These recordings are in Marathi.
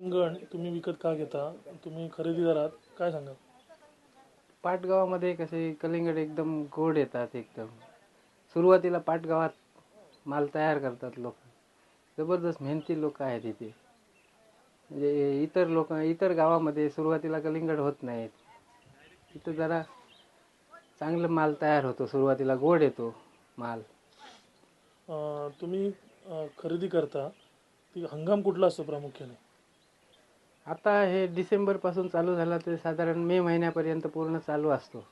गण तुम्ही विकत का घेता? तुम्ही खरेदीदार आहात काय सांगाल? पाटगावामध्ये कसे कलिंगड एकदम गोड येतात एकदम. सुरुवातीला पाटगावात माल तयार करतात लोक. जबरदस्त मेहनती लोक आहेत इथे. म्हणजे इतर लोक इतर गावामध्ये सुरुवातीला कलिंगड होत नाहीत. इथं जरा चांगलं माल तयार होतो सुरुवातीला गोड येतो माल. तुम्ही खरेदी करता ती हंगाम कुठला असतो प्रामुख्याने? आता हे डिसेंबरपासून चालू झाला तर साधारण मे महिन्यापर्यंत पूर्ण चालू असतो.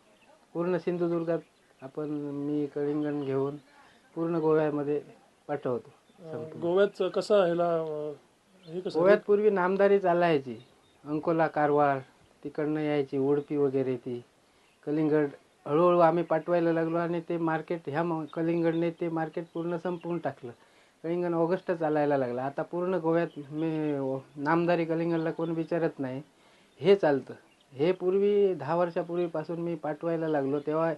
पूर्ण सिंधुदुर्गात आपण मी कलिंगण घेऊन पूर्ण गोव्यामध्ये पाठवतो गोव्यात कसा ह्याला हे गोव्यात पूर्वी नामदारी चालायची. अंकोला कारवार तिकडनं यायची उडपी वगैरे ती. कलिंगड हळूहळू आम्ही पाठवायला लागलो आणि ते मार्केट ह्या कलिंगडने ते मार्केट पूर्ण संपवून टाकलं. कलिंगण ऑगस्ट चालायला लागला. आता पूर्ण गोव्यात मी नामदारी कलिंगणला कोण विचारत नाही. हे चालतं. हे पूर्वी दहा वर्षापूर्वीपासून मी पाठवायला लागलो. तेव्हा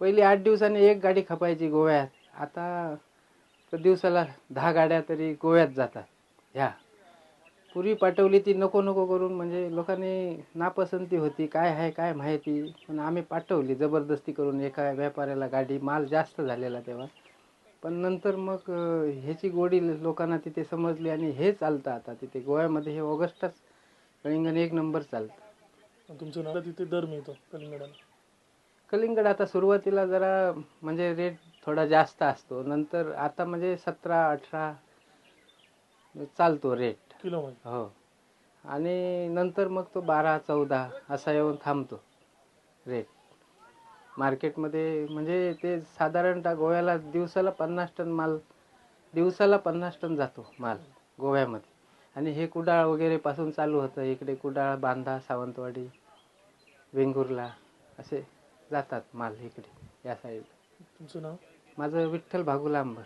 पहिली आठ दिवसांनी एक गाडी खपायची गोव्यात. आता तर दिवसाला दहा गाड्या तरी गोव्यात जातात. ह्या पूर्वी पाठवली ती नको नको करून म्हणजे लोकांनी नापसंती होती. काय आहे काय माहिती. पण आम्ही पाठवली. जबरदस्ती करून एका व्यापाऱ्याला गाडी माल जास्त झालेला तेव्हा. पण नंतर मग ह्याची गोडी लोकांना तिथे समजली आणि हे चालतं आता. तिथे गोव्यामध्ये हे ऑगस्टच कलिंगण एक नंबर चालतं. तुमचं नाव तिथे दर मिळतो कलिंगडाला. कलिंगड आता सुरुवातीला जरा म्हणजे रेट थोडा जास्त असतो. नंतर आता म्हणजे सतरा अठरा चालतो रेट किलोमध्ये हो. आणि नंतर मग तो बारा चौदा असा येऊन थांबतो रेट मार्केटमध्ये म्हणजे ते साधारणतः गोव्याला दिवसाला पन्नास टन माल दिवसाला पन्नास टन जातो माल गोव्यामध्ये. आणि हे कुडाळ वगैरे पासून चालू होतं. इकडे कुडाळ बांधा सावंतवाडी वेंगुर्ला असे जातात माल इकडे या साईड तुमचं नाव? माझं विठ्ठल भागू लांबर.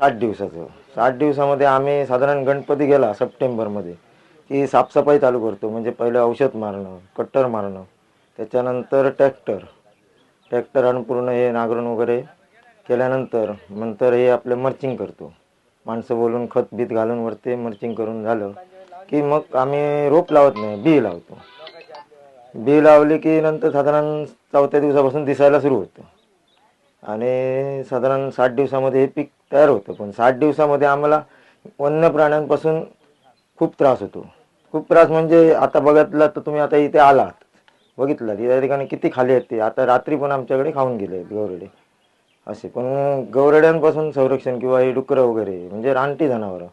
साठ दिवसाचं. साठ दिवसामध्ये आम्ही साधारण गणपती गेला सप्टेंबरमध्ये की साफसफाई चालू करतो. म्हणजे पहिलं औषध मारणं कट्टर मारणं त्याच्यानंतर ट्रॅक्टर ट्रॅक्टर आणून पूर्ण हे नांगरण वगैरे केल्यानंतर नंतर हे आपलं मर्चिंग करतो. माणसं बोलून खत बीत घालून वरते मर्चिंग करून झालं की मग आम्ही रोप लावत नाही बी लावतो. बी लावली की नंतर साधारण चौथ्या दिवसापासून दिसायला सुरू होतं. आणि साधारण साठ दिवसामध्ये हे पीक तयार होतं. पण साठ दिवसामध्ये आम्हाला वन्य प्राण्यांपासून खूप त्रास होतो. खूप त्रास म्हणजे आता बघितलं तर तुम्ही आता इथे आलात. बघितलं या ठिकाणी किती खाली आहेत ते. आता रात्री पण आमच्याकडे खाऊन गेले आहेत गौरडे. असे पण गौरड्यांपासून संरक्षण किंवा हे डुकरं वगैरे म्हणजे रानटी जनावरं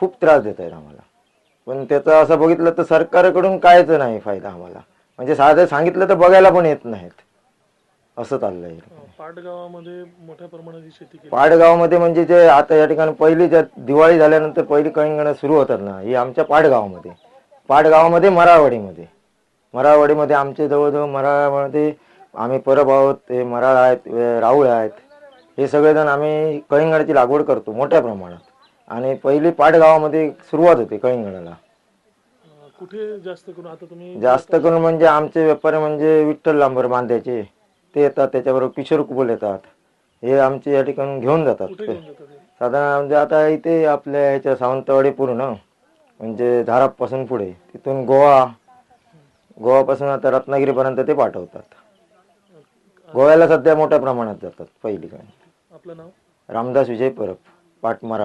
खूप त्रास देत आहेत आम्हाला. पण त्याचं असं बघितलं तर सरकारकडून कायच नाही फायदा आम्हाला. म्हणजे साधं सांगितलं तर बघायला पण येत नाहीत. असं चाललंय. अं, पाटगावामध्ये मोठ्या प्रमाणाची शेती पाडगावामध्ये म्हणजे जे आता या ठिकाणी पहिली ज्या दिवाळी झाल्यानंतर पहिली कळिंगणं सुरू होतात ना ही आमच्या पाडगावामध्ये. पाडगावामध्ये मराळवाडीमध्ये मराळवाडीमध्ये आमचे जवळजवळ मराळामध्ये आम्ही परब आहोत ते मराळ आहेत राऊळ आहेत. हे सगळेजण आम्ही कळिंगणाची लागवड करतो मोठ्या प्रमाणात. आणि पहिली पाडगावामध्ये सुरुवात होते कळिंगणाला अं, कुठे जास्त करून? आता तुम्ही जास्त करून म्हणजे आमचे व्यापारी म्हणजे विठ्ठल लांबर बांध्याचे ते येतात त्याच्याबरोबर किशोर कुबल येतात. हे आमचे या ठिकाणी घेऊन जातात? साधारण म्हणजे आता इथे आपल्या ह्याच्या सावंतवाडी पूर्ण म्हणजे धारापासून पुढे. तिथून गोवा गोवापासून आता रत्नागिरीपर्यंत ते पाठवतात. गोव्याला सध्या मोठ्या प्रमाणात जातात पहिली काय आपलं नाव? रामदास विजय परब पाटमारा.